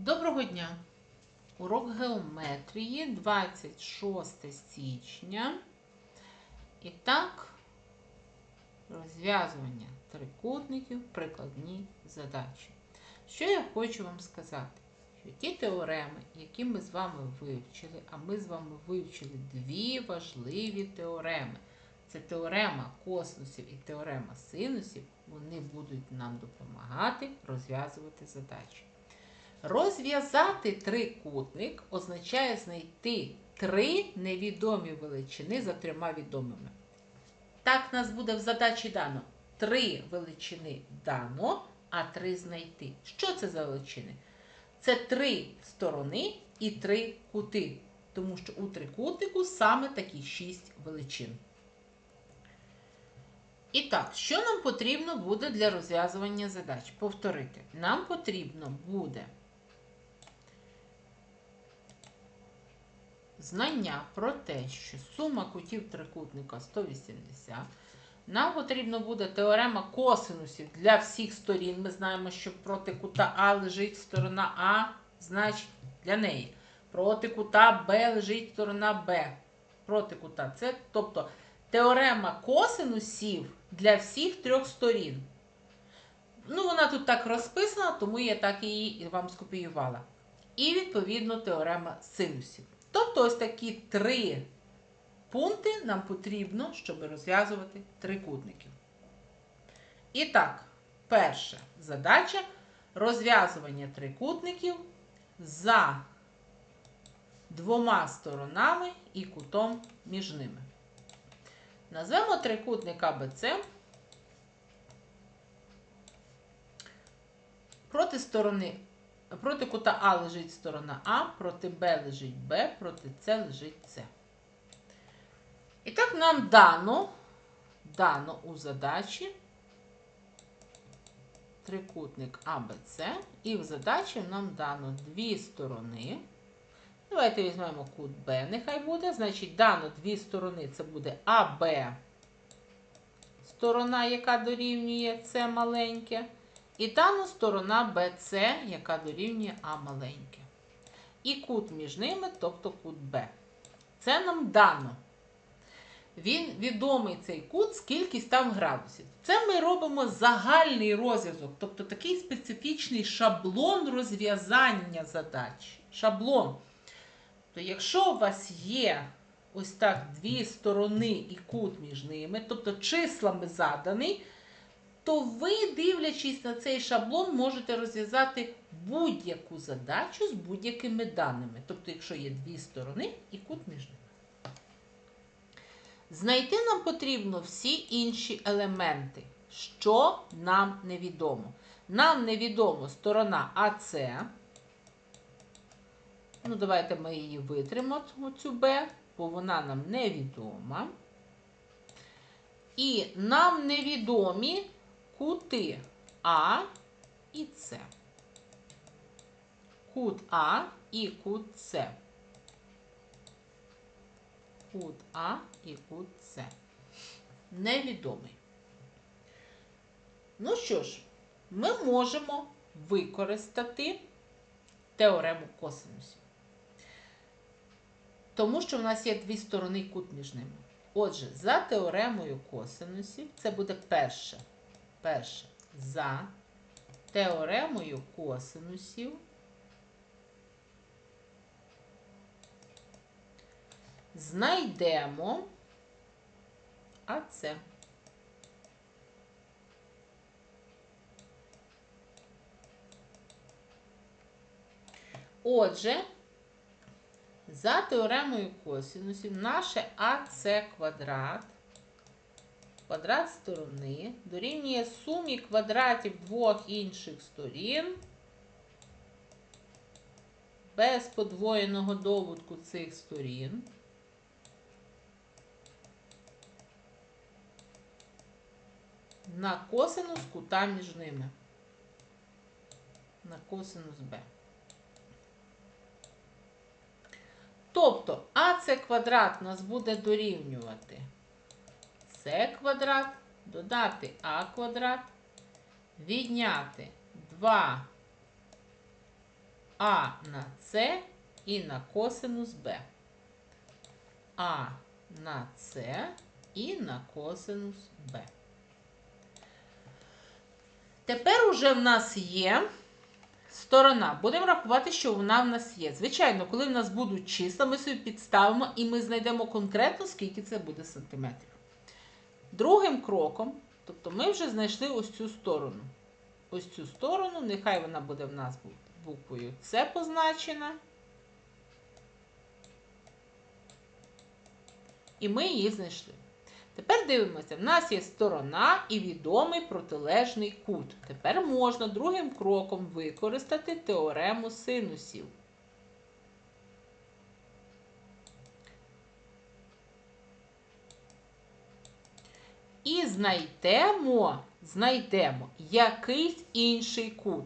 Доброго дня! Урок геометрії 26 січня. І так, розв'язування трикутників, прикладні задачі. Що я хочу вам сказати? Що ті теореми, які ми з вами вивчили, а ми з вами вивчили дві важливі теореми. Це теорема косинусів і теорема синусів, вони будуть нам допомагати розв'язувати задачі. Розв'язати трикутник означає знайти три невідомі величини за трьома відомими. Так нас буде в задачі дано. Три величини дано, а три знайти. Що це за величини? Це три сторони і три кути. Тому що у трикутнику саме такі шість величин. І так, що нам потрібно буде для розв'язування задач? Повторити. Нам потрібно буде знання про те, що сума кутів трикутника 180. Нам потрібно буде теорема косинусів для всіх сторін. Ми знаємо, що проти кута А лежить сторона А, значить для неї. Проти кута Б лежить сторона Б. Проти кута С. Тобто теорема косинусів для всіх трьох сторін. Ну, вона тут так розписана, тому я так її вам скопіювала. І, відповідно, теорема синусів. Тобто, ось такі три пункти нам потрібно, щоб розв'язувати трикутників. І так, перша задача розв'язування трикутників за двома сторонами і кутом між ними. Назвемо трикутник АБЦ. Проти сторони, проти кута А лежить сторона А, проти Б лежить Б, проти С лежить С. І так нам дано, дано у задачі трикутник АБЦ, і в задачі нам дано дві сторони. Давайте візьмемо кут Б, нехай буде. Значить, дано дві сторони, це буде АБ, сторона, яка дорівнює С маленьке. І дано сторона БЦ, яка дорівнює А маленьке. І кут між ними, тобто кут Б. Це нам дано. Він відомий цей кут з кількість там градусів. Це ми робимо загальний розв'язок, тобто такий специфічний шаблон розв'язання задач. Шаблон. То якщо у вас є ось так дві сторони і кут між ними, тобто числами заданий, то ви, дивлячись на цей шаблон, можете розв'язати будь-яку задачу з будь-якими даними. Тобто, якщо є дві сторони і кут між ними. Знайти нам потрібно всі інші елементи, що нам невідомо. Нам невідомо сторона АС. Ну, давайте ми її витримо, оцю Б, бо вона нам невідома. І нам невідомі кути А і С. Кут А і кут С. Кут А і кут С. Невідомий. Ну що ж, ми можемо використати теорему косинусів. Тому що в нас є дві сторони кут між ними. Отже, за теоремою косинусів, це буде перше. Перше. За теоремою косинусів. Знайдемо АЦ. Отже, за теоремою косинусів наше АС квадрат, квадрат сторони, дорівнює сумі квадратів двох інших сторін без подвоєного доводку цих сторін. На косинус кута між ними. На косинус Б. Тобто АС квадрат нас буде дорівнювати С квадрат, додати А квадрат, відняти 2 А на С і на косинус Б. А на С і на косинус Б. Тепер уже в нас є сторона. Будемо рахувати, що вона в нас є. Звичайно, коли в нас будуть числа, ми собі підставимо і ми знайдемо конкретно, скільки це буде сантиметрів. Другим кроком, тобто ми вже знайшли ось цю сторону. Ось цю сторону, нехай вона буде в нас буквою С позначена. І ми її знайшли. Тепер дивимося, в нас є сторона і відомий протилежний кут. Тепер можна другим кроком використати теорему синусів. І знайдемо, знайдемо якийсь інший кут.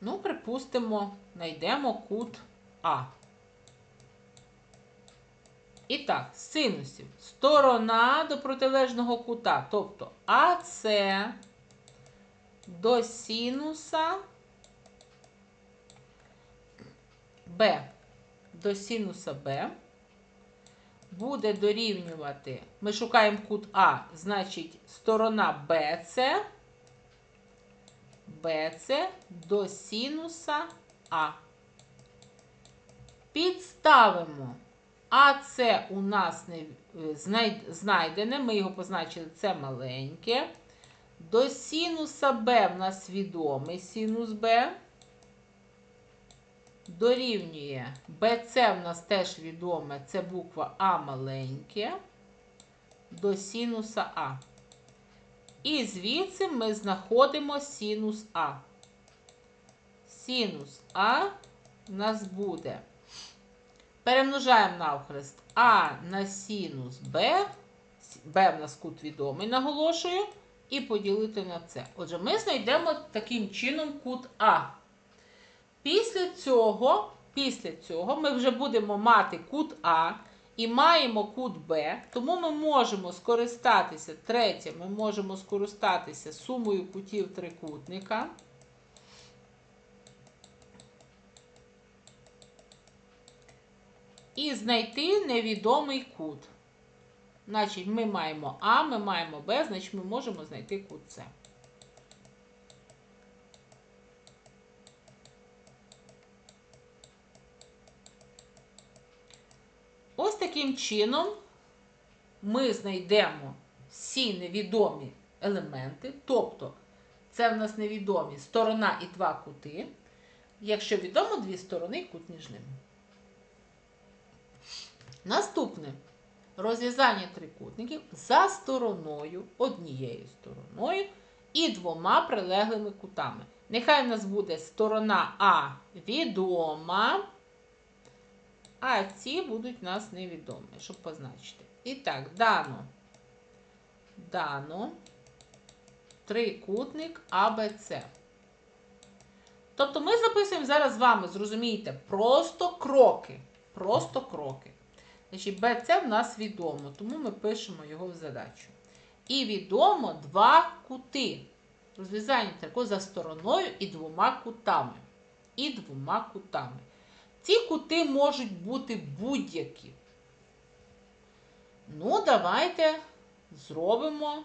Ну, припустимо, знайдемо кут А. І так, синусів. Сторона до протилежного кута, тобто АС до синуса Б до синуса Б буде дорівнювати, ми шукаємо кут А, значить сторона BC, BC до синуса А. Підставимо. А це у нас не знайдене, ми його позначили, це маленьке. До синуса Б в нас відомий синус Б. Дорівнює БЦ в нас теж відоме, це буква А маленьке. До синуса А. І звідси ми знаходимо синус А. Синус А в нас буде. Перемножаємо навхрест А на синус Б. Б в нас кут відомий, наголошую, і поділити на С. Отже, ми знайдемо таким чином кут А. Після цього, після цього ми вже будемо мати кут А і маємо кут Б, тому ми можемо скористатися, третє, ми можемо скористатися сумою кутів трикутника. І знайти невідомий кут. Значить, ми маємо А, ми маємо Б, значить ми можемо знайти кут С. Ось таким чином ми знайдемо всі невідомі елементи, тобто це в нас невідомі сторона і два кути. Якщо відомо дві сторони, кут між ними. Наступне розв'язання трикутників за стороною, однією стороною і двома прилеглими кутами. Нехай в нас буде сторона А відома, а ці будуть у нас невідомі, щоб позначити. І так, дано, дано трикутник АБЦ. Тобто ми записуємо зараз з вами, зрозумієте, просто кроки. Просто кроки. Значить, BC в нас відомо, тому ми пишемо його в задачу. І відомо два кути. Розв'язання трико за стороною і двома кутами. І двома кутами. Ці кути можуть бути будь-які. Ну, давайте зробимо,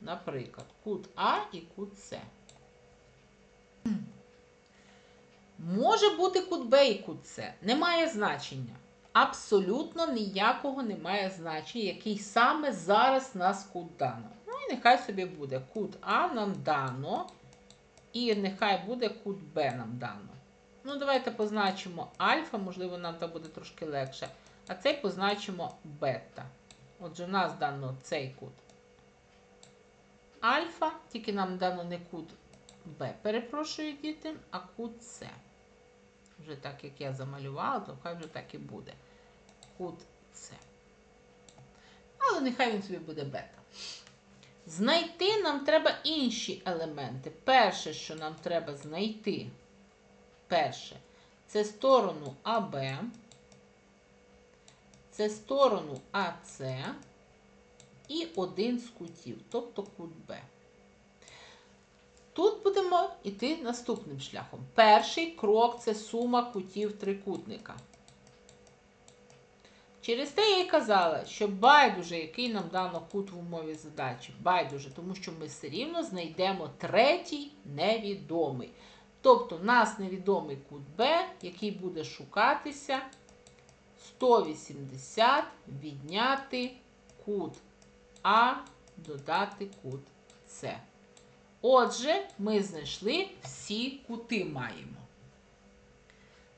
наприклад, кут А і кут С. Може бути кут Б і кут С. Немає значення. Абсолютно ніякого немає значення, який саме зараз нас кут дано. Ну і нехай собі буде кут А нам дано. І нехай буде кут Б нам дано. Ну, давайте позначимо альфа, можливо, нам так буде трошки легше. А цей позначимо бета. Отже, у нас дано цей кут альфа, тільки нам дано не кут Б, перепрошую діти, а кут С. Вже так, як я замалювала, то хай вже так і буде. Кут С. Але нехай він собі буде бета. Знайти нам треба інші елементи. Перше, що нам треба знайти, перше, це сторону АБ, це сторону АС і один з кутів, тобто кут Б. Тут будемо йти наступним шляхом. Перший крок це сума кутів трикутника. Через те я й казала, що байдуже, який нам дано кут в умові задачі. Байдуже, тому що ми все рівно знайдемо третій невідомий. Тобто нас невідомий кут Б, який буде шукатися 180 відняти кут А, додати кут С. Отже, ми знайшли всі кути маємо.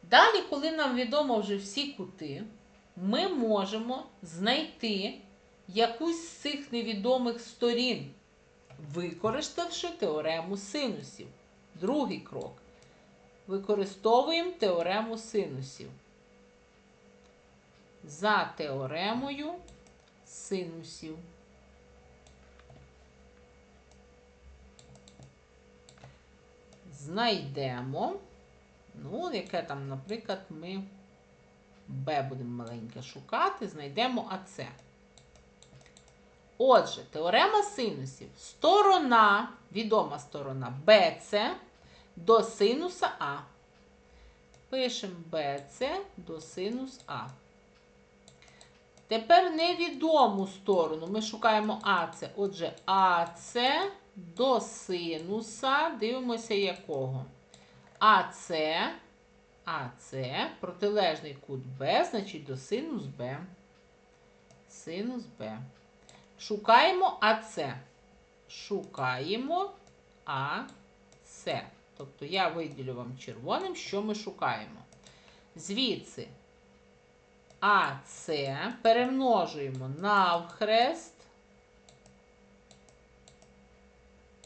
Далі, коли нам відомо вже всі кути, ми можемо знайти якусь з цих невідомих сторін, використавши теорему синусів. Другий крок. Використовуємо теорему синусів. За теоремою синусів. Знайдемо, ну, яке там, наприклад, ми Б будемо маленьке шукати, знайдемо АЦ. Отже, теорема синусів. Сторона, відома сторона BC до синуса А. Пишемо BC до синус А. Тепер невідому сторону. Ми шукаємо АЦ. Отже, АЦ до синуса. Дивимося якого. АЦ. АЦ протилежний кут Б, значить до синус Б. Синус Б. Шукаємо АЦ. Шукаємо АЦ. Тобто я виділю вам червоним, що ми шукаємо. Звідси АЦ перемножуємо навхрест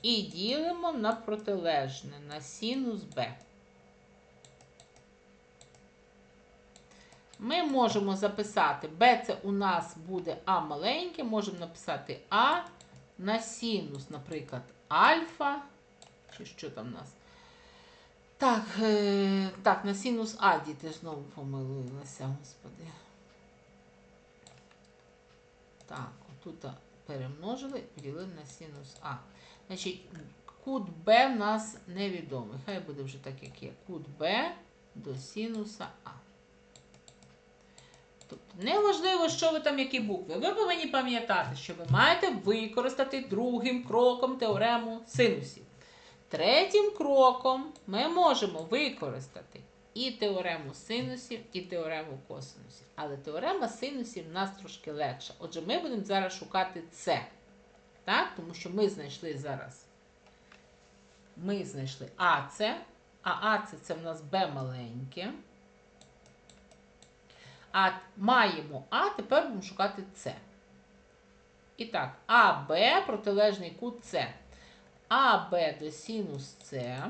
і ділимо на протилежне, на синус Б. Ми можемо записати Б це у нас буде А маленьке, можемо написати А на синус, наприклад, альфа. Чи що там у нас? Так, е, так, на синус А діти знову помилилися, господи. Так, отут перемножили, поділили на синус А. Значить, кут Б в нас невідомий. Хай буде вже так, як є. Кут Б до синуса А. Тобто, неважливо, що ви там, які букви. Ви повинні пам'ятати, що ви маєте використати другим кроком теорему синусів. Третім кроком ми можемо використати і теорему синусів, і теорему косинусів. Але теорема синусів в нас трошки легша. Отже, ми будемо зараз шукати це. Так? Тому що ми знайшли зараз. Ми знайшли АЦ, а АЦ це в нас Б маленьке. А маємо А, тепер будемо шукати С. І так, АБ протилежний кут С. АБ до синус С.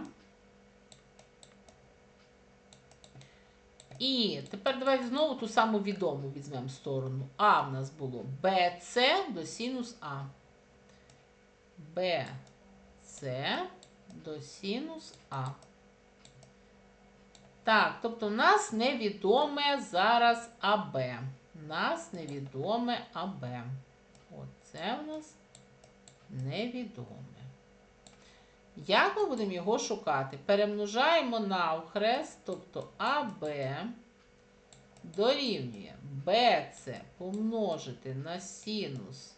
І тепер давайте знову ту саму відому візьмемо сторону. А в нас було БС до синус А. БС до синус А. Так, тобто нас невідоме зараз АБ. Нас невідоме АБ. Оце у нас невідоме. Як ми будемо його шукати? Перемножаємо навхрест, тобто АБ дорівнює БЦ помножити на синус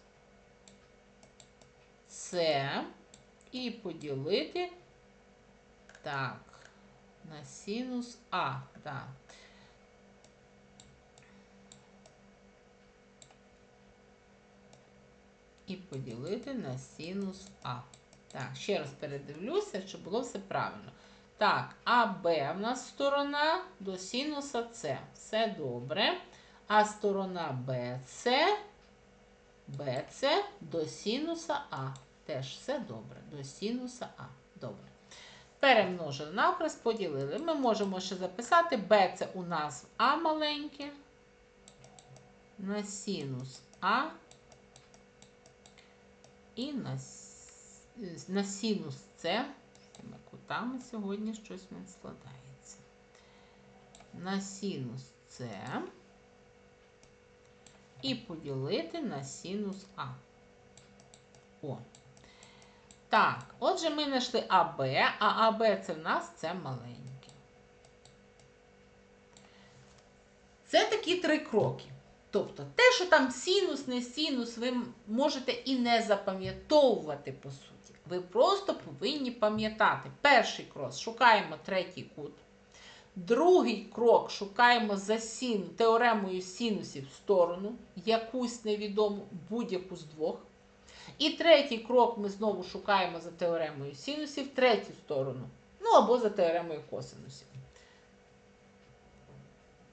С і поділити так, на синус А. Так. І поділити на синус А. Так, ще раз передивлюся, щоб було все правильно. Так, АБ в нас сторона до синуса С. Все добре. А сторона БС, БС до синуса А. Теж все добре. До синуса А. Добре. Перемножили навхрест, поділили. Ми можемо ще записати Б у нас А маленьке. На синус А. І на на синус С, кутами сьогодні щось мене складається. На синус С і поділити на синус А. О. Так, отже, ми знайшли АБ, а АБ це в нас це маленьке. Це такі три кроки. Тобто, те, що там синус, не синус, ви можете і не запам'ятовувати по суті. Ви просто повинні пам'ятати. Перший крок шукаємо третій кут. Другий крок шукаємо за син, теоремою синусів сторону, якусь невідому, будь-яку з двох. І третій крок ми знову шукаємо за теоремою синусів третю сторону. Ну або за теоремою косинусів.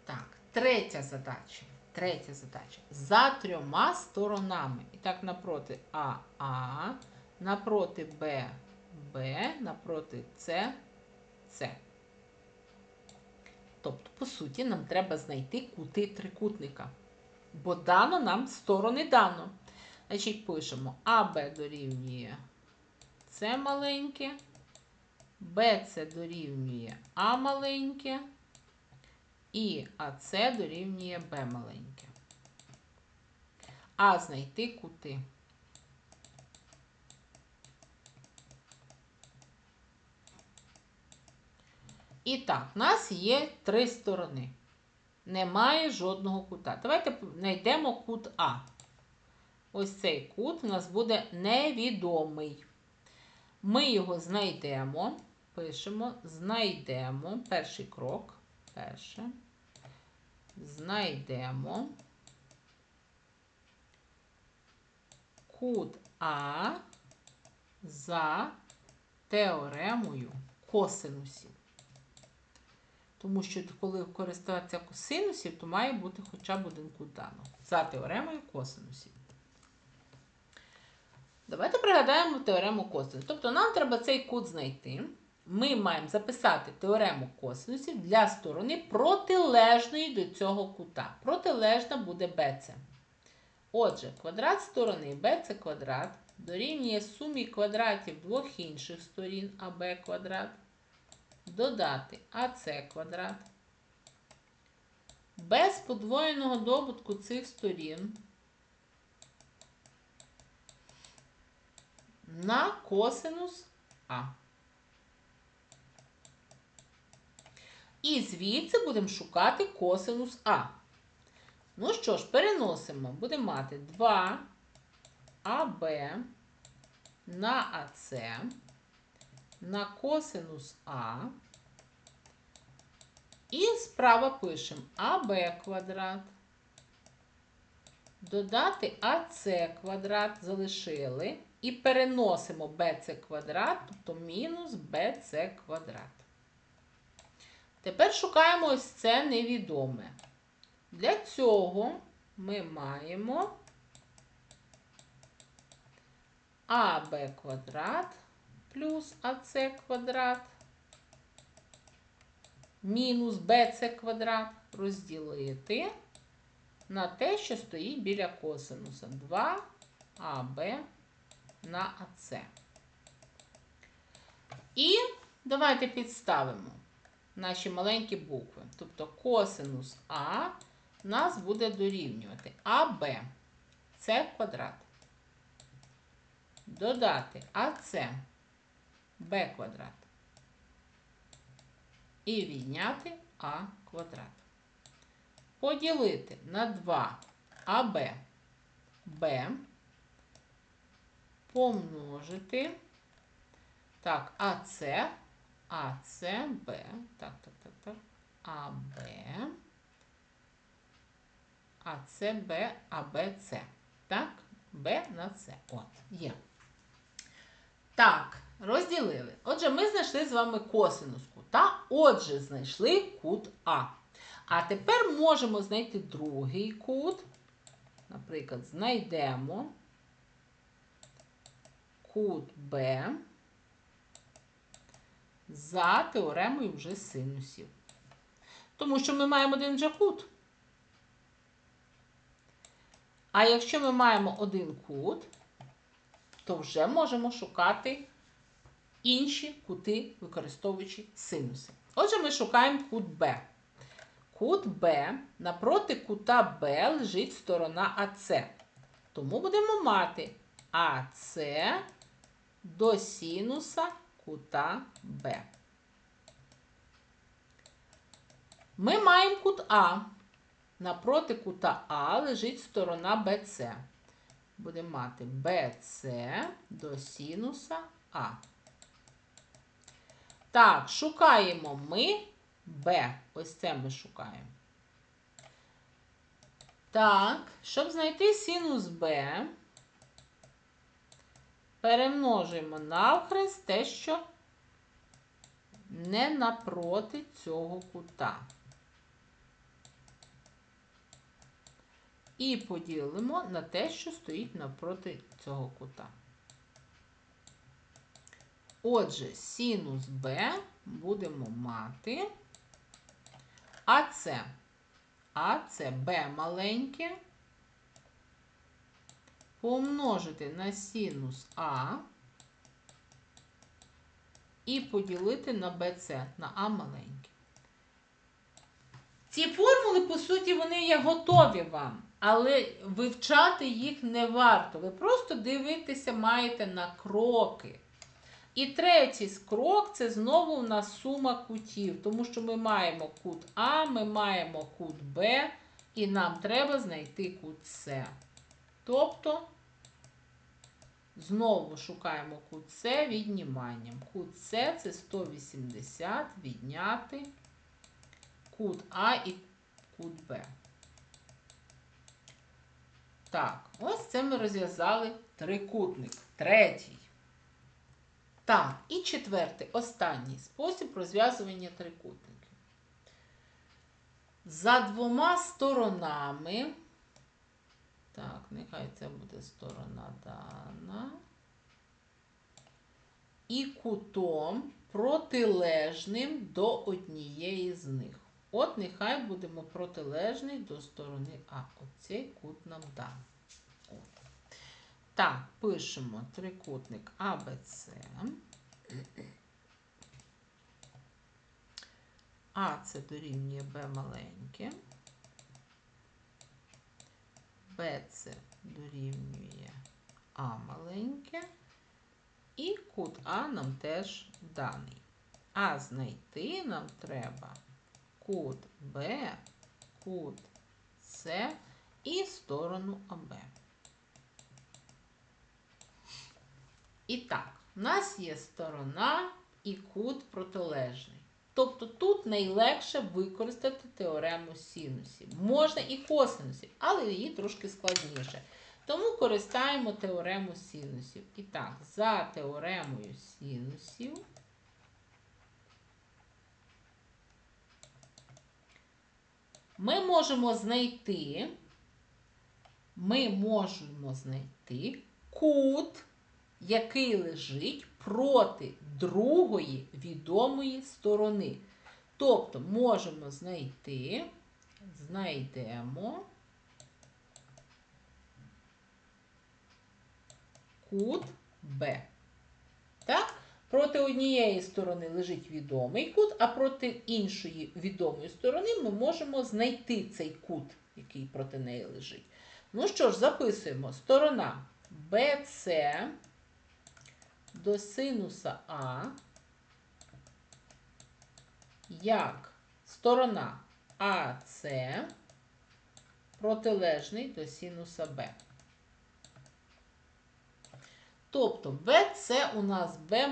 Так, третя задача. Третя задача. За трьома сторонами. І так, напроти АА, напроти Б, Б, напроти С, С. Тобто, по суті, нам треба знайти кути трикутника. Бо дано нам сторони дано. Значить, пишемо АБ дорівнює С маленьке, БЦ дорівнює А маленьке, і АС дорівнює Б маленьке. А знайти кути. І так, в нас є три сторони. Немає жодного кута. Давайте знайдемо кут А. Ось цей кут у нас буде невідомий. Ми його знайдемо. Пишемо, знайдемо. Перший крок. Перше. Знайдемо кут А за теоремою косинусів. Тому що коли користуватися косинусів, то має бути хоча б один кут дано. За теоремою косинусів. Давайте пригадаємо теорему косинусів. Тобто нам треба цей кут знайти. Ми маємо записати теорему косинусів для сторони протилежної до цього кута. Протилежна буде BC. Отже, квадрат сторони BC квадрат дорівнює сумі квадратів двох інших сторін АБ квадрат. Додати АС квадрат. Без подвоєного добутку цих сторін на косинус А. І звідси будемо шукати косинус А. Ну що ж, переносимо. Будемо мати 2 АБ на АС на косинус А. І справа пишемо АБ квадрат. Додати АС квадрат залишили. І переносимо BC квадрат, тобто мінус BC квадрат. Тепер шукаємо ось це невідоме. Для цього ми маємо АБ квадрат плюс АС квадрат мінус BC квадрат розділити на те, що стоїть біля косинуса 2АБ на АС. І давайте підставимо наші маленькі букви. Тобто косинус А нас буде дорівнювати АБ С квадрат. Додати АС Б квадрат. І відняти А квадрат. Поділити на 2 АБ Б помножити. Так, АС, АС, Б. Так, так, так, так. АБ. АС, Б, АБ, С. Так, Б на С. От, є. Так, розділили. Отже, ми знайшли з вами косинус кута. Отже, знайшли кут А. А тепер можемо знайти другий кут. Наприклад, знайдемо кут Б за теоремою вже синусів. Тому що ми маємо один же кут. А якщо ми маємо один кут, то вже можемо шукати інші кути, використовуючи синуси. Отже, ми шукаємо кут Б. Кут Б напроти кута Б лежить сторона АС. Тому будемо мати АС до синуса кута Б. Ми маємо кут А. Напроти кута А лежить сторона БЦ. Будемо мати БЦ до синуса А. Так, шукаємо ми Б. Ось це ми шукаємо. Так, щоб знайти синус Б, перемножуємо навхрест те, що не напроти цього кута. І поділимо на те, що стоїть напроти цього кута. Отже, синус Б будемо мати АЦ. АЦ Б маленьке помножити на синус А і поділити на БЦ, на А маленьке. Ці формули, по суті, вони є готові вам, але вивчати їх не варто. Ви просто дивитися маєте на кроки. І третій крок це знову у нас сума кутів, тому що ми маємо кут А, ми маємо кут Б, і нам треба знайти кут С. Тобто, знову шукаємо кут С відніманням. Кут С це 180 відняти кут А і кут Б. Так, ось це ми розв'язали трикутник. Третій. Так, і четвертий, останній спосіб розв'язування трикутників. За двома сторонами, так, нехай це буде сторона дана, і кутом протилежним до однієї з них. От нехай будемо протилежний до сторони А. Оцей кут нам дан. Так, пишемо трикутник АБЦ. А це дорівнює Б маленьке. Б це дорівнює А маленьке. І кут А нам теж даний. А знайти нам треба кут Б, кут С і сторону АБ. І так, у нас є сторона і кут протилежний. Тобто тут найлегше використати теорему синусів. Можна і косинусів, але її трошки складніше. Тому користаємо теорему синусів. І так, за теоремою синусів ми можемо знайти, ми можемо знайти кут який лежить проти другої відомої сторони. Тобто можемо знайти, знайдемо кут Б. Так? Проти однієї сторони лежить відомий кут, а проти іншої відомої сторони ми можемо знайти цей кут, який проти неї лежить. Ну що ж, записуємо сторона BC до синуса А, як сторона АС протилежний до синуса Б. Тобто БЦ у нас Б,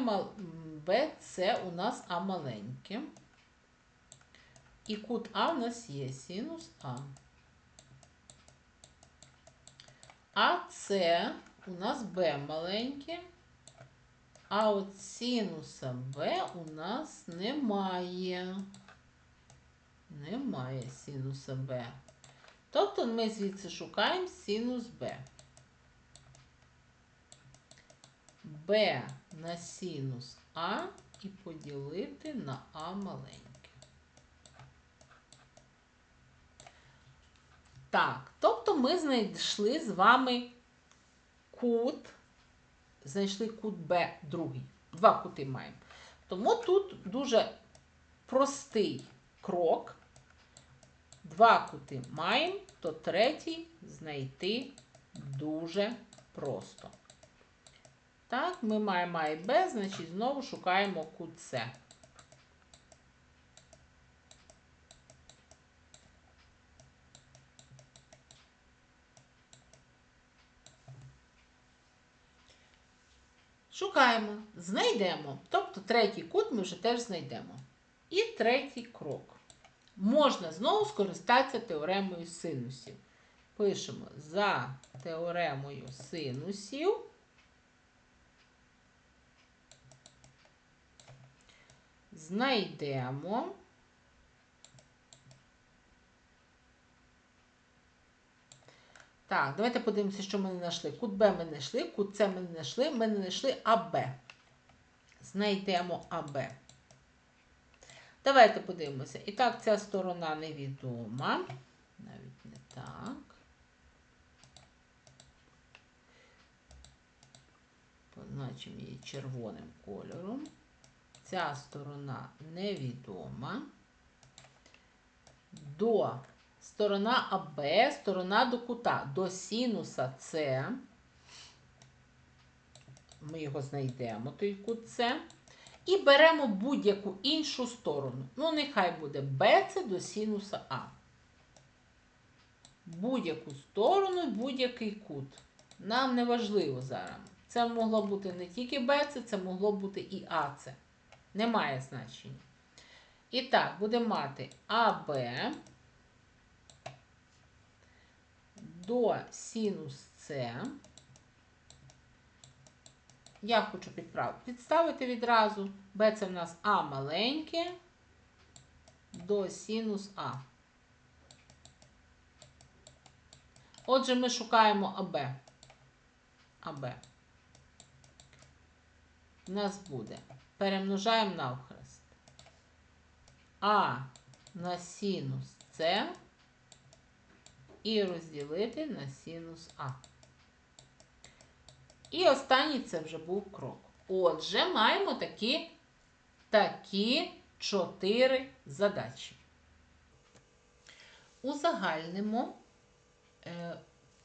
БЦ у нас А маленьке. І кут А у нас є синус А. АС у нас Б маленьке. А от синуса Б у нас немає. Немає синуса Б. Тобто ми звідси шукаємо синус Б. Б на синус А і поділити на А маленьке. Так, тобто ми знайшли з вами кут знайшли кут Б другий. Два кути маємо. Тому тут дуже простий крок. Два кути маємо, то третій знайти дуже просто. Так, ми маємо А і Б, значить знову шукаємо кут С. Шукаємо, знайдемо. Тобто третій кут ми вже теж знайдемо. І третій крок. Можна знову скористатися теоремою синусів. Пишемо за теоремою синусів. Знайдемо. Так, давайте подивимося, що ми не знайшли. Кут Б ми не знайшли, кут С ми не знайшли, ми не знайшли АБ. Знайдемо АБ. Давайте подивимося. І так, ця сторона невідома. Навіть не так. Позначимо її червоним кольором. Ця сторона невідома. До сторона АБ, сторона до кута, до синуса С. Ми його знайдемо, той кут С. І беремо будь-яку іншу сторону. Ну, нехай буде BC до синуса А. Будь-яку сторону, будь-який кут. Нам не важливо зараз. Це могло бути не тільки BC, це могло бути і АЦ. Немає значення. І так, будемо мати АБ до синус С. Я хочу. Підставити відразу. Б це в нас А маленьке до синус А. Отже, ми шукаємо АБ. АБ. У нас буде. Перемножаємо навхрест. А на синус С і розділити на синус А. І останній це вже був крок. Отже, маємо такі, такі чотири задачі. Узагальнимо е,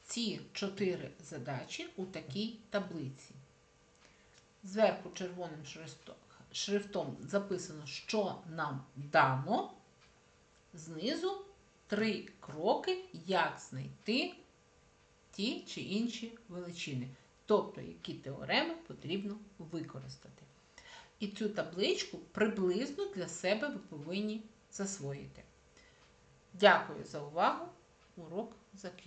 ці чотири задачі у такій таблиці. Зверху червоним шрифтом, шрифтом записано, що нам дано. Знизу три кроки, як знайти ті чи інші величини. Тобто, які теореми потрібно використати. І цю табличку приблизно для себе ви повинні засвоїти. Дякую за увагу. Урок закінчено.